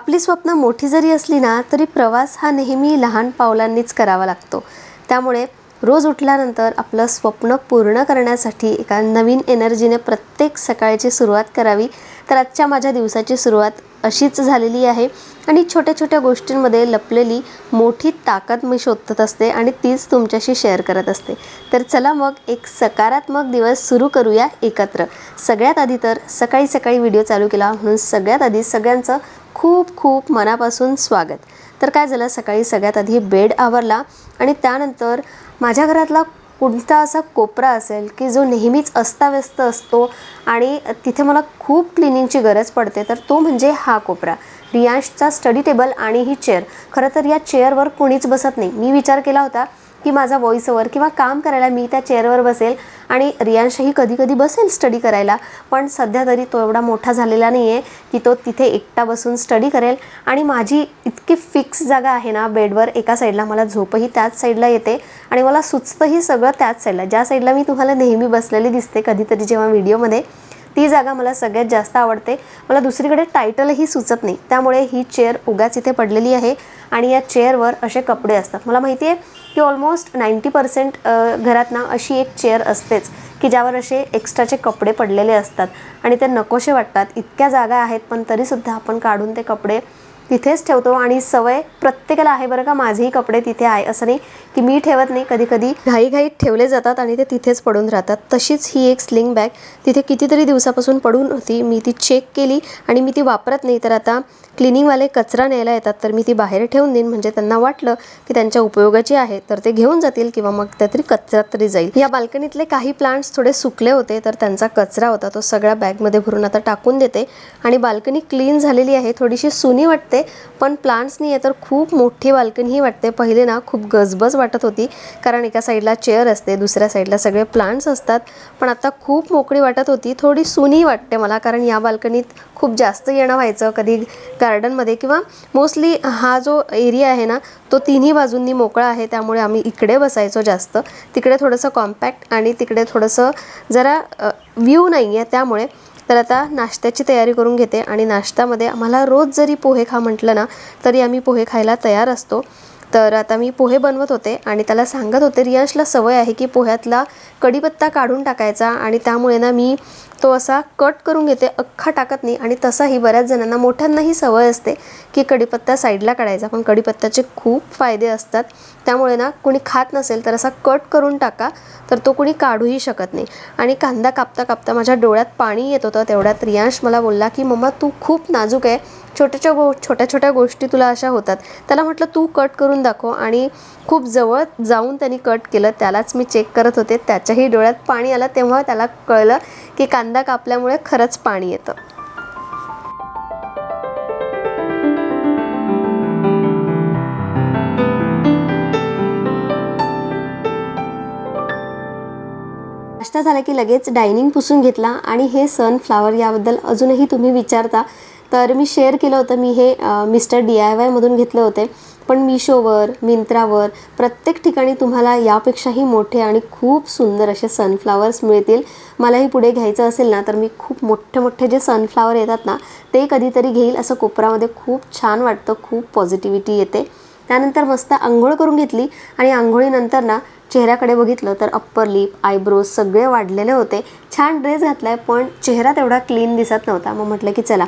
आपली स्वप्न मोठी जरी असली ना तरी प्रवास हा नेहमी लहान पावलांनीच करावा लागतो. त्यामुळे रोज उठल्यानंतर आपलं स्वप्न पूर्ण करण्यासाठी एका नवीन एनर्जीने प्रत्येक सकाळची सुरुवात करावी. तर आजच्या माझ्या दिवसाची सुरुवात अशीच झालेली आहे. आणि छोट्या छोट्या गोष्टींमध्ये लपलेली मोठी ताकद मी शोधत असते आणि तीच तुमच्याशी शेअर करत असते. तर चला मग एक सकारात्मक दिवस सुरू करूया एकत्र. सगळ्यात आधी तर सकाळी सकाळी व्हिडिओ चालू केला म्हणून सगळ्यात आधी सगळ्यांचं खूप खूप मनापासून स्वागत. तर काय झालं? सकाळी सगळ्यात आधी बेड आवरला आणि त्यानंतर माझ्या घरातला कोणता असा कोपरा असेल की जो नेहमीच अस्ताव्यस्त असतो आणि तिथे मला खूप क्लिनिंगची गरज पडते तर तो म्हणजे हा कोपरा. रियांशचा स्टडी टेबल आणि ही चेअर खरं तर या चेअरवर कोणीच बसत नाही. मी विचार केला होता की माझा व्हॉइस ओवर किंवा काम करायला मी त्या चेअरवर बसेल आणि रियांशही कधी कधी बसेल स्टडी करायला. पण सध्या तरी तो एवढा मोठा झालेला नाही आहे की तो तिथे एकटा बसून स्टडी करेल. आणि माझी इतकी फिक्स जागा आहे ना बेडवर एका साईडला मला झोपही त्याच साईडला येते आणि मला सुचतंही सगळं त्याच साईडला ज्या साईडला मी तुम्हाला नेहमी बसलेली दिसते कधीतरी जेव्हा व्हिडिओमध्ये ती जागा मला सगळ्यात जास्त आवडते. मला दुसरीकडे टायटलही सुचत नाही. त्यामुळे ही चेअर उगाच इथे पडलेली आहे आणि या चेअरवर असे कपडे असतात. मला माहिती आहे की ऑलमोस्ट नाईंटी पर्सेंट घरात ना अशी एक चेअर असतेच की ज्यावर असे एक्स्ट्राचे कपडे पडलेले असतात. आणि ते नकोसे वाटतात. इतक्या जागा आहेत पण तरीसुद्धा आपण काढून ते कपडे तिथेच ठेवतो आणि सवय प्रत्येकाला आहे बरं का माझेही कपडे तिथे आहे असं नाही की मी ठेवत नाही. कधी कधी घाईघाईत ठेवले जातात आणि ते तिथेच पडून राहतात. तशीच ही एक स्लिंग बॅग तिथे कितीतरी दिवसापासून पडून होती. मी ती चेक केली आणि मी ती वापरत नाही. तर आता क्लिनिंगवाले कचरा न्यायला येतात. तर मी ती बाहेर ठेवून देईन. म्हणजे त्यांना वाटलं की त्यांच्या उपयोगाची आहे. तर ते घेऊन जातील किंवा मग त्यातरी कचरा तरी जाईल. या बाल्कनीतले काही प्लांट्स थोडे सुकले होते. तर त्यांचा कचरा होता. तो सगळ्या बॅगमध्ये भरून आता टाकून देते. आणि बाल्कनी क्लीन झालेली आहे. थोडीशी सुनी वाटते. पण प्लांट्सनी आहे तर खूप मोठी बाल्कनीही वाटते. पहिले ना खूप गजबज वाटत होती. कारण एका साईडला चेअर असते दुसऱ्या साईडला सगळे प्लांट्स असतात. पण आता खूप मोकळी वाटत होती. थोडी सुनी वाटते मला कारण या बाल्कनीत खूप जास्त येणं व्हायचं. कधी गार्डनमध्ये किंवा मोस्टली हा जो एरिया आहे ना तो तिन्ही बाजूंनी मोकळा आहे. त्यामुळे आम्ही इकडे बसायचो जास्त. तिकडे थोडंसं कॉम्पॅक्ट आणि तिकडे थोडंसं जरा व्ह्यू नाही आहे त्यामुळे तर आता नाश्त्याची तयारी करून घेते आणि नाश्त्यामध्ये आम्हाला रोज जरी पोहे खा म्हटलं ना तरी आम्ही पोहे खायला तयार असतो. तर आता मी पोहे बनवत होते आणि त्याला सांगत होते रियांशला सवय आहे की पोह्यातला कढीपत्ता काढून टाकायचा आणि त्यामुळे ना मी तो असा कट करून घेते अख्खा टाकत नाही आणि तसाही बऱ्याच जणांना मोठ्यांनाही सवय असते की कढीपत्ता साईडला काढायचा. पण कढीपत्त्याचे खूप फायदे असतात. त्यामुळे ना कोणी खात नसेल तर असा कट करून टाका तर तो कोणी काढूही शकत नाही. आणि कांदा कापता कापता माझ्या डोळ्यात पाणी येत होतं तेवढ्यात. रियांश मला बोलला की मम्मा तू खूप नाजूक आहे. छोट्याच्या गो छोट्या छोट्या गोष्टी तुला अशा होतात. त्याला म्हटलं तू कट करून दाखव. आणि खूप जवळ जाऊन त्यांनी कट केलं. त्यालाच मी चेक करत होते. त्याच्याही डोळ्यात पाणी आलं. तेव्हा त्याला कळलं की कांदा कापल्यामुळे खरंच पाणी येतं. नाश्ता झाला की लगेच डायनिंग पुसून घेतला आणि हे सनफ्लावर याबद्दल अजूनही तुम्ही विचारता तर मी शेअर केलं होतं. मी हे मिस्टर डी आय वायमधून घेतले होते. पण मिशोवर मिंत्रावर प्रत्येक ठिकाणी तुम्हाला यापेक्षाही मोठे आणि खूप सुंदर असे सनफ्लावर्स मिळतील. मलाही पुढे घ्यायचं असेल ना तर मी खूप मोठे मोठे जे सनफ्लावर येतात ना ते कधीतरी घेईल. असं कोपरामध्ये खूप छान वाटतं खूप पॉझिटिव्हिटी येते. त्यानंतर मस्त आंघोळ करून घेतली आणि आंघोळीनंतर ना चेहऱ्याकडे बघितलं तर अप्पर लिप आयब्रोज सगळे वाढलेले होते. छान ड्रेस घातला आहे पण चेहरा तेवढा क्लीन दिसत नव्हता. मग म्हटलं की चला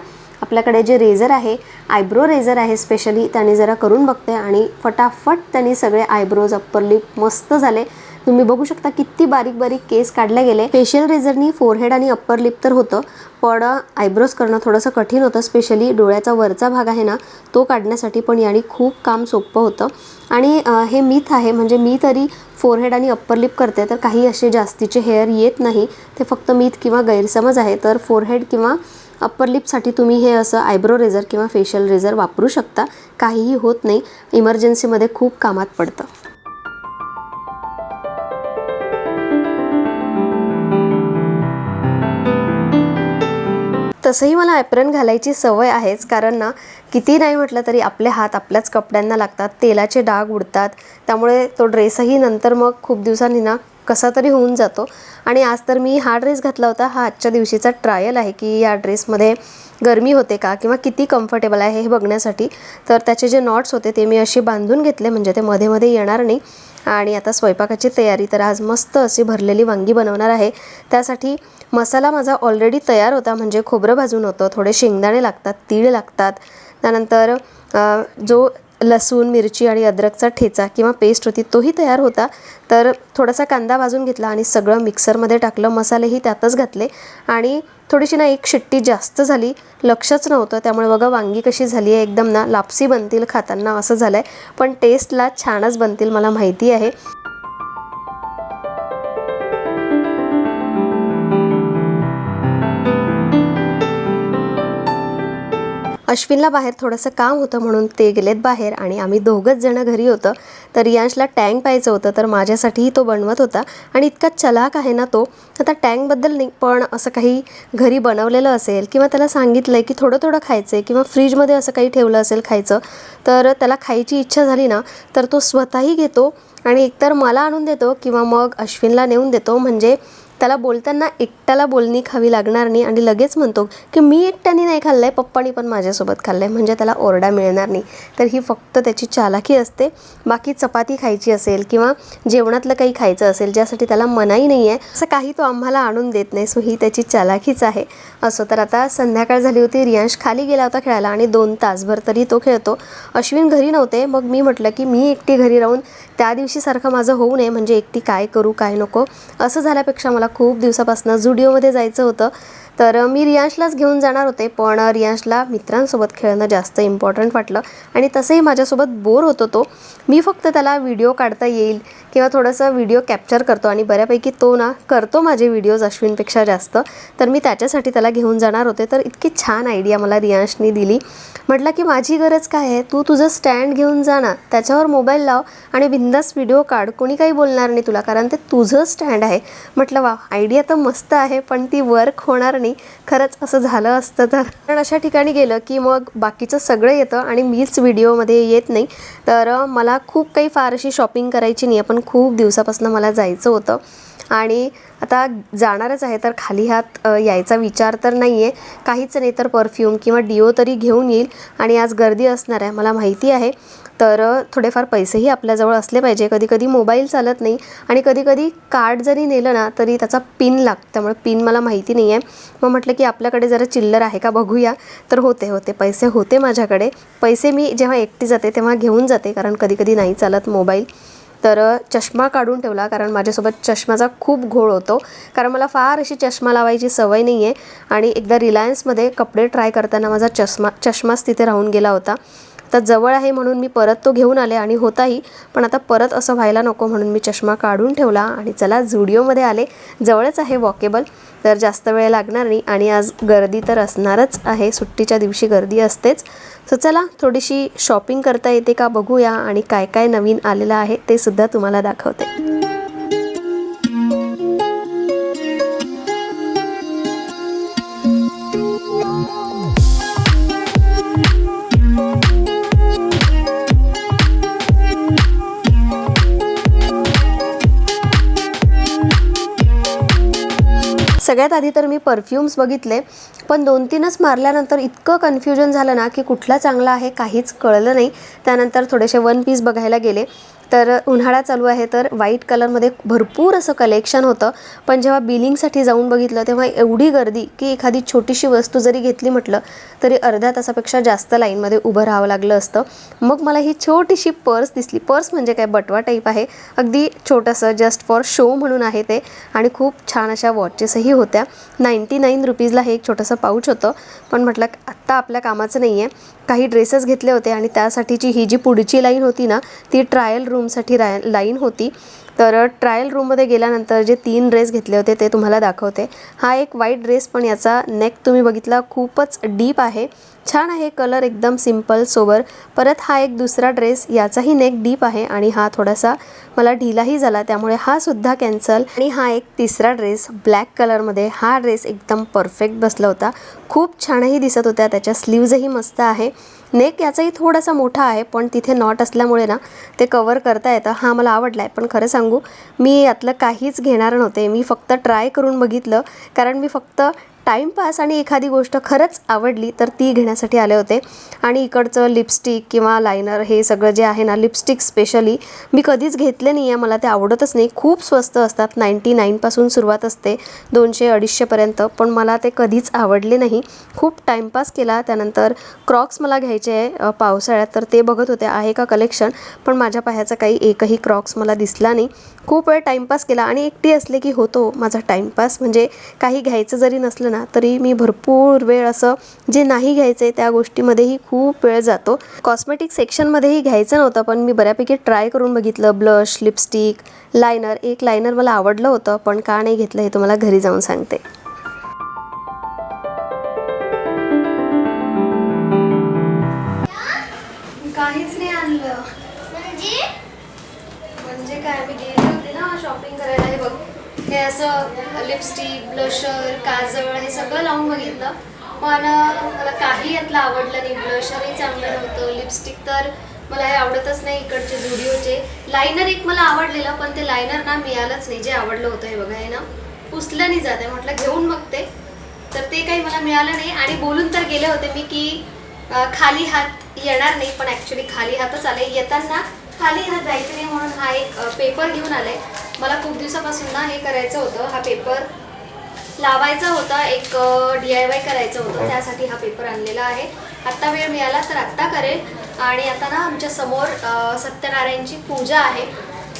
आपल्याकडे जे रेझर आहे आयब्रो रेझर आहे स्पेशली त्याने जरा करून बघते आणि फटाफट त्यांनी सगळे आयब्रोज अप्पर लिप मस्त झाले. तुम्ही बघू शकता किती बारीक बारीक केस काढले गेले. फेशियल रेझरनी फोरहेड आणि अप्पर लिप तर होतं पण आयब्रोज करणं थोडंसं कठीण होतं स्पेशली डोळ्याचा वरचा भाग आहे ना तो काढण्यासाठी पण याने खूप काम सोपं होतं. आणि हे मीथ आहे म्हणजे मी तरी फोरहेड आणि अप्पर लिप करते तर काही असे जास्तीचे हेअर येत नाही. ते फक्त मीथ किंवा गैरसमज आहे तर फोरहेड किंवा अप्पर लिपसाठी तुम्ही हे असं आयब्रो रेझर किंवा फेशियल रेझर वापरू शकता. काहीही होत नाही. इमर्जन्सीमध्ये खूप कामात पडतं. तसंही मला ॲप्रन घालायची सवय आहेच. कारण ना किती नाही म्हटलं तरी आपले हात आपल्याच कपड्यांना लागतात. तेलाचे डाग उडतात. त्यामुळे तो ड्रेसही नंतर मग खूप दिवसांनी ना कसा तरी होऊन जातो. आणि आज तर मी हा ड्रेस घातला होता. हा आजच्या दिवशीचा ट्रायल आहे की या ड्रेसमध्ये गरमी होते का किंवा किती कम्फर्टेबल आहे हे बघण्यासाठी. तर त्याचे जे नॉट्स होते ते मी असे बांधून घेतले म्हणजे ते मध्ये मध्ये येणार नाही. आणि आता स्वयंपाकाची तयारी तर आज मस्त अशी भरलेली वांगी बनवणार आहे. त्यासाठी मसाला माझा ऑलरेडी तयार होता म्हणजे खोबरं भाजून होतं थोडे शेंगदाणे लागतात तीळ लागतात. त्यानंतर जो लसूण मिरची आणि अद्रकचा ठेचा किंवा पेस्ट होती तोही तयार होता. तर थोडासा कांदा भाजून घेतला आणि सगळं मिक्सरमध्ये टाकलं. मसालेही त्यातच घातले. आणि थोडीशी ना एक शिट्टी जास्त झाली. लक्षच नव्हतं. त्यामुळे बघा वांगी कशी झाली आहे एकदम ना लापसी बनतील खाताना असं झालं आहे पण टेस्टला छानच बनतील मला माहिती आहे. अश्विनला बाहेर थोडंसं काम होतं म्हणून ते गेलेत बाहेर आणि आम्ही दोघंच जणं घरी होतं. तर यांशला टँक पाहिजे होतं तर माझ्यासाठीही तो बनवत होता आणि इतका चलाक आहे ना तो. आता टँकबद्दल नाही पण असं काही घरी बनवलेलं असेल किंवा त्याला सांगितलं आहे की थोडं थोडं खायचं आहे किंवा फ्रीजमध्ये असं काही ठेवलं असेल खायचं तर त्याला खायची इच्छा झाली ना तर तो स्वतःही घेतो आणि एकतर मला आणून देतो किंवा मग अश्विनला नेऊन देतो. म्हणजे त्याला बोलताना एकट्याला बोलणी खावी लागणार नाही आणि लगेच म्हणतो की मी एकट्याने नाही खाल्लं आहे पप्पानी पण माझ्यासोबत खाल्लं आहे म्हणजे त्याला ओरडा मिळणार नाही. तर ही फक्त त्याची चालाकी असते. बाकी चपाती खायची असेल किंवा जेवणातलं काही खायचं असेल ज्यासाठी त्याला मनाई नाही आहे असं काही तो आम्हाला आणून देत नाही. सो ही त्याची चालाकीच आहे. असं तर आता संध्याकाळ झाली होती रियांश खाली गेला होता खेळायला आणि दोन तासभर तरी तो खेळतो. अश्विन घरी नव्हते. मग मी म्हटलं की मी एकटी घरी राहून त्या दिवशीसारखं माझं होऊ नये म्हणजे एकटी काय करू काय नको असं झाल्यापेक्षा मला खूप दिवसापासून जुडिओमध्ये जायचं होतं. तर मी रियांशलाच घेऊन जाणार होते पण रियांशला मित्रांसोबत खेळणं जास्त इम्पॉर्टंट वाटलं आणि तसंही माझ्यासोबत बोर होतो तो. मी फक्त त्याला व्हिडिओ काढता येईल किंवा थोडंसं व्हिडिओ कॅप्चर करतो आणि बऱ्यापैकी तो ना करतो माझे व्हिडिओज अश्विनपेक्षा जास्त. तर मी त्याच्यासाठी त्याला घेऊन जाणार होते. तर इतकी छान आयडिया मला रियांशनी दिली. म्हटलं की माझी गरज काय आहे? तू तुझं स्टँड घेऊन जा ना. त्याच्यावर मोबाईल लाव आणि बिंदास व्हिडिओ काढ. कोणी काही बोलणार नाही तुला कारण ते तुझं स्टँड आहे. म्हटलं वा आयडिया तर मस्त आहे पण ती वर्क होणार नाही खरंच असं झालं असतं तर. कारण अशा ठिकाणी गेलं की मग बाकीचं सगळं येतं आणि मीच व्हिडिओमध्ये येत नाही. तर मला खूप काही फार अशी शॉपिंग करायची नाही आहे पण खूप दिवसापासून मला जायचं होतं. आणि आता जाणारच आहे तर खाली हात यायचा विचार तर नाही आहे काहीच नाही तर परफ्यूम किंवा डिओ तरी घेऊन येईल. आणि आज गर्दी असणार आहे मला माहिती आहे. तर थोडेफार पैसेही आपल्याजवळ असले पाहिजे. कधी कधी मोबाईल चालत नाही आणि कधी कधी कार्ड जरी नेलं ना तरी त्याचा पिन लागतं. त्यामुळे पिन मला माहिती नाही आहे मग म्हटलं की आपल्याकडे जरा चिल्लर आहे का बघूया. तर होते होते. पैसे होते माझ्याकडे. पैसे मी जेव्हा एकटी जाते तेव्हा घेऊन जाते कारण कधी कधी नाही चालत मोबाईल. तर चष्मा काढून ठेवला कारण माझ्यासोबत चष्म्याचा खूप घोळ होतो. कारण मला फार अशी चष्मा लावायची सवय नाही आहे आणि एकदा रिलायन्समध्ये कपडे ट्राय करताना माझा चष्मा चष्माच तिथे राहून गेला होता. तर जवळ आहे म्हणून मी परत तो घेऊन आले आणि होताही पण आता परत असं व्हायला नको म्हणून मी चष्मा काढून ठेवला आणि चला झुडिओमध्ये आले. जवळच आहे वॉकेबल तर जास्त वेळ लागणार नाही आणि आज गर्दी तर असणारच आहे. सुट्टीच्या दिवशी गर्दी असतेच. सो चला थोडीशी शॉपिंग करता येते का बघूया आणि काय काय नवीन आलेलं आहे ते सुद्धा तुम्हाला दाखवते. सगळ्यात आधी तर मी परफ्यूम्स बघितले पण दोन तीनच मारल्यानंतर इतकं कन्फ्युजन झालं ना की कुठला चांगला आहे काहीच कळलं नाही. त्यानंतर थोडेसे वन पीस बघायला गेले. तर उन्हाळा चालू आहे तर व्हाईट कलरमध्ये भरपूर असं कलेक्शन होतं. पण जेव्हा बिलिंगसाठी जाऊन बघितलं तेव्हा एवढी गर्दी की एखादी छोटीशी वस्तू जरी घेतली म्हटलं तरी अर्ध्या तासापेक्षा जास्त लाईनमध्ये उभं राहावं लागलं असतं. मग मला ही छोटीशी पर्स दिसली. पर्स म्हणजे काय? बटवा टाईप आहे. अगदी छोटंसं जस्ट फॉर शो म्हणून आहे ते. आणि खूप छान अशा वॉचेसही होत्या. नाईंटी नाईन रुपीजला हे एक छोटंसं पाऊच होतं. पण म्हटलं आत्ता आपल्या कामाचं नाही आहे काही ड्रेसेस घेतले होते आणि त्यासाठीची ही जी पुढची लाईन होती ना ती ट्रायल रूम रूमसाठी राय लाईन होती. तर uh, ट्रायल रूममध्ये गेल्यानंतर जे तीन ड्रेस घेतले होते ते तुम्हाला दाखवते. हा एक वाईट ड्रेस पण याचा नेक तुम्ही बघितला खूपच डीप आहे. छान आहे कलर एकदम सिंपल सोबर परत हा एक दुसरा ड्रेस याचाही नेक डीप आहे आणि हा थोडासा मला ढिलाही झाला त्यामुळे हा सुद्धा कॅन्सल आणि हा एक तिसरा ड्रेस ब्लॅक कलरमध्ये हा ड्रेस एकदम परफेक्ट बसला होता. खूप छानही दिसत होत्या त्याच्या स्लीव्जही मस्त आहे. नेक याचाही थोडासा मोठा आहे पण तिथे नॉट असल्यामुळे ना ते कवर करता येतं. हा मला आवडला आहे पण खरं सांगू मी यातलं काहीच घेणार नव्हते. मी फक्त ट्राय करून बघितलं कारण मी फक्त टाईमपास आणि एखादी गोष्ट खरंच आवडली तर ती घेण्यासाठी आले होते. आणि इकडचं लिपस्टिक किंवा लायनर हे सगळं जे आहे ना लिपस्टिक स्पेशली मी कधीच घेतले नाही आहे मला ते आवडतच नाही. खूप स्वस्त असतात. नाईंटी नाईनपासून सुरुवात असते. दोनशे अडीचशेपर्यंत पण मला ते कधीच आवडले नाही. खूप टाईमपास केला. त्यानंतर क्रॉक्स मला घ्यायचे आहे पावसाळ्यात. तर ते बघत होते. आहे का कलेक्शन पण माझ्या पायाचा काही एकही क्रॉक्स मला दिसला नाही. खूप वेळ टाईमपास केला आणि एकटी असले की होतो माझा टाईमपास म्हणजे काही घ्यायचं जरी नसलं ना तरी मी भरपूर वेळ असं जे नाही घ्यायचं आहे त्या गोष्टीमध्येही खूप वेळ जातो. कॉस्मेटिक सेक्शनमध्येही घ्यायचं नव्हतं पण मी बऱ्यापैकी ट्राय करून बघितलं. ब्लश लिपस्टिक लायनर एक लायनर मला आवडलं होतं पण का नाही घेतलं हे तुम्हाला घरी जाऊन सांगते. काहीच नाही आणलं. म्हणजे? म्हणजे काय मी गेले होते ना शॉपिंग करायला हे बघ. हे असं लिपस्टिक ब्लशर काजळ हे सगळं लावून बघितलं. पण मला काही यातलं आवडलं नाही. ब्लशरही चांगलं नव्हतं. लिपस्टिक तर मला हे आवडतच नाही इकडचे झुडिओचे लायनर एक मला आवडलेलं पण ते लायनर ना मिळालंच नाही. जे आवडलं होतं हे बघा हे ना पुसलं नाही जात आहे. म्हटलं घेऊन बघते. तर ते काही मला मिळालं नाही. आणि बोलून तर गेले होते मी की खाली हात येणार नाही. पण ॲक्च्युली खाली हातच आले. येताना खाली हात जायचं नाही म्हणून हा एक पेपर घेऊन आलाय मला खूप दिवसापासून ना हे करायचं होतं. हा पेपर लावायचा होता एक डी आय वाय करायचं होतं. त्यासाठी हा पेपर आणलेला आहे. आत्ता वेळ मिळाला तर आत्ता करेल. आणि आता ना आमच्यासमोर सत्यनारायणची पूजा आहे.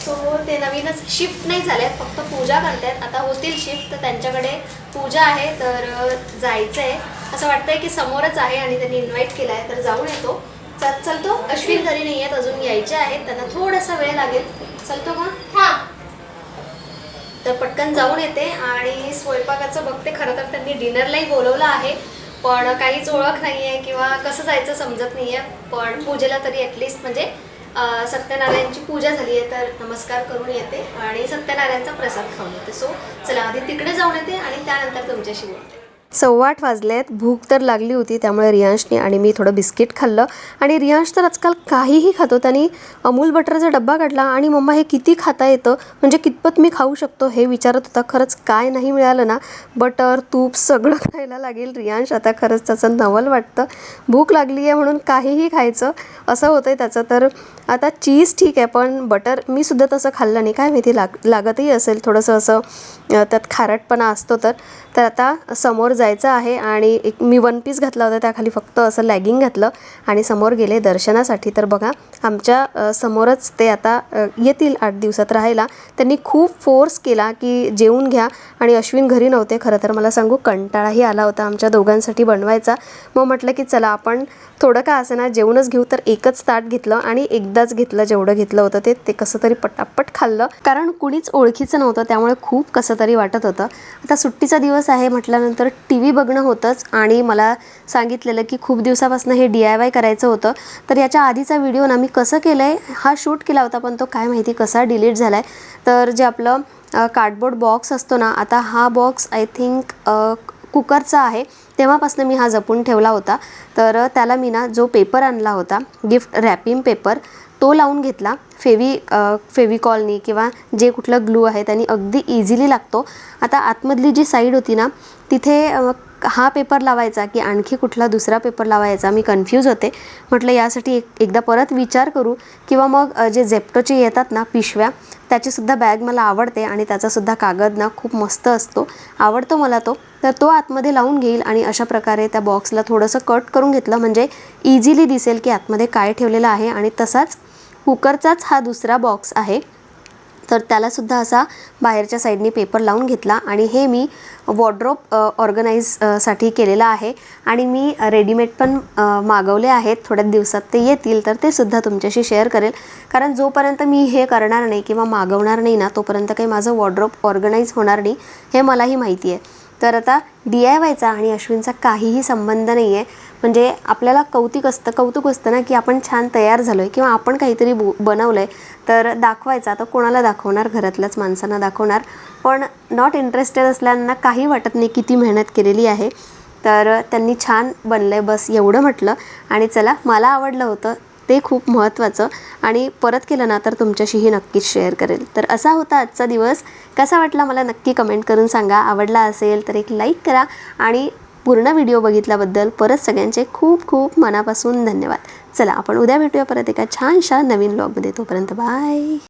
सो ते नवीनच शिफ्ट नाही झाले फक्त पूजा करतायत. आता होतील शिफ्ट तर त्यांच्याकडे पूजा आहे. तर जायचं आहे असं वाटतंय की समोरच आहे आणि त्यांनी इन्व्हाइट केलं आहे तर जाऊन येतो. चल चलतो अश्विन घरी नाही आहेत अजून यायचे आहेत. त्यांना थोडासा वेळ लागेल. चलतो का हा. तर पटकन जाऊन येते आणि स्वयंपाकाचं बघते. खरं तर त्यांनी डिनरलाही बोलवलं आहे. पण काहीच ओळख नाही आहे किंवा कसं जायचं समजत नाही आहे पण पूजेला तरी ॲटलिस्ट म्हणजे सत्यनारायणची पूजा झाली आहे तर नमस्कार करून येते आणि सत्यनारायणचा प्रसाद खाऊन येते. सो चला आधी तिकडे जाऊन येते आणि त्यानंतर तुमच्याशी बोलते. सव्वा आठ वाजलेत. भूक तर लागली होती त्यामुळे रियांशने आणि मी थोडं बिस्किट खाल्लं. आणि रियांश तर आजकाल काहीही खातो. त्यांनी अमूल बटरचा डब्बा काढला आणि मम्मा हे किती खाता येतं? म्हणजे कितपत मी खाऊ शकतो? हे विचारत होता. खरंच काय नाही मिळालं ना. बटर तूप सगळं खायला लागेल रियांश. आता खरंच त्याचं नवल वाटतं. भूक लागली आहे म्हणून काहीही खायचं. असं होतं आहे त्याचं. तर आता चीज ठीक आहे पण बटर मी सुद्धा तसं खाल्लं नाही. काय माहिती लाग लागतही असेल थोडंसं असं त्यात खारटपणा असतो तर. तर आता समोर जायचं आहे आणि एक मी वन पीस घातला होता त्याखाली फक्त असं लॅगिंग घातलं आणि समोर गेले दर्शनासाठी. तर बघा आमच्या समोरच ते आता येतील आठ दिवसात राहायला. त्यांनी खूप फोर्स केला की जेवून घ्या. आणि अश्विन घरी नव्हते खरं तर मला सांगू कंटाळाही आला होता आमच्या दोघांसाठी बनवायचा. मग म्हटलं की चला आपण थोडं का असं ना जेवणच घेऊ. तर एकच ताट घेतलं आणि एक एकदाच घेतलं जेवढं घेतलं होतं ते ते कसं तरी पटापट खाल्लं. कारण कुणीच ओळखीचं नव्हतं त्यामुळे खूप कसं तरी वाटत होतं. आता सुट्टीचा दिवस आहे म्हटल्यानंतर टी व्ही बघणं होतंच आणि मला सांगितलेलं की खूप दिवसापासून हे डी आय वाय करायचं होतं. तर याच्या आधीचा व्हिडिओ ना मी कसं केलं आहे हा शूट केला होता पण तो काय माहिती कसा डिलीट झाला आहे तर जे आपलं कार्डबोर्ड बॉक्स असतो ना आता हा बॉक्स आय थिंक कुकरचा आहे. तेव्हापासून मी हा जपून ठेवला होता. तर त्याला मी ना जो पेपर आणला होता गिफ्ट रॅपिंग पेपर तो लावून घेतला. फेवी फेविकॉलनी किंवा जे कुठलं ग्लू आहे त्यांनी अगदी इझिली लागतो. आता आतमधली जी साईड होती ना तिथे हा पेपर लावायचा की आणखी कुठला दुसरा पेपर लावायचा? मी कन्फ्यूज होते. म्हटलं यासाठी एक एकदा परत विचार करू. किंवा मग जे झेप्टोचे येतात ना पिशव्या त्याचीसुद्धा बॅग मला आवडते आणि त्याचासुद्धा कागद ना खूप मस्त असतो. आवडतो मला तो. तर तो आतमध्ये लावून घेईल आणि अशा प्रकारे त्या बॉक्सला थोडंसं कट करून घेतलं म्हणजे इझिली दिसेल की आतमध्ये काय ठेवलेलं आहे. आणि तसाच कुकरचाच हा दुसरा बॉक्स आहे. तर त्यालासुद्धा असा बाहेरच्या साईडने पेपर लावून घेतला आणि हे मी वॉर्ड्रोप ऑर्गनाईजसाठी केलेलं आहे. आणि मी रेडीमेड पण मागवले आहेत. थोड्याच दिवसात ते येतील तर ते सुद्धा तुमच्याशी शेअर करेल. कारण जोपर्यंत मी हे करणार नाही किंवा मागवणार नाही ना तोपर्यंत काही माझं वॉर्ड्रोप ऑर्गनाईज होणार नाही हे मलाही माहिती आहे. तर आता डी आय वायचा आणि अश्विनचा काहीही संबंध नाही आहे म्हणजे आपल्याला कौतिक असतं कौतुक असतं ना की आपण छान तयार झालो आहे किंवा आपण काहीतरी बो बनवलं आहे तर दाखवायचं. आता कोणाला दाखवणार? घरातल्याच माणसांना दाखवणार. पण नॉट इंटरेस्टेड असल्यांना काही वाटत नाही किती मेहनत केलेली आहे. तर त्यांनी छान बनलं आहे बस एवढं म्हटलं. आणि चला मला आवडलं होतं. ते खूप महत्त्वाचं. आणि परत केलं ना तर तुमच्याशीही नक्कीच शेअर करेल. तर असा होता आजचा दिवस. कसा वाटला मला नक्की कमेंट करून सांगा. आवडला असेल तर एक लाईक करा. आणि पूर्ण व्हिडिओ बघितल्याबद्दल परत सगळ्यांचे खूप खूप मनापासून धन्यवाद. चला आपण उद्या भेटूया परत एका छानशा नवीन ब्लॉगमध्ये तोपर्यंत बाय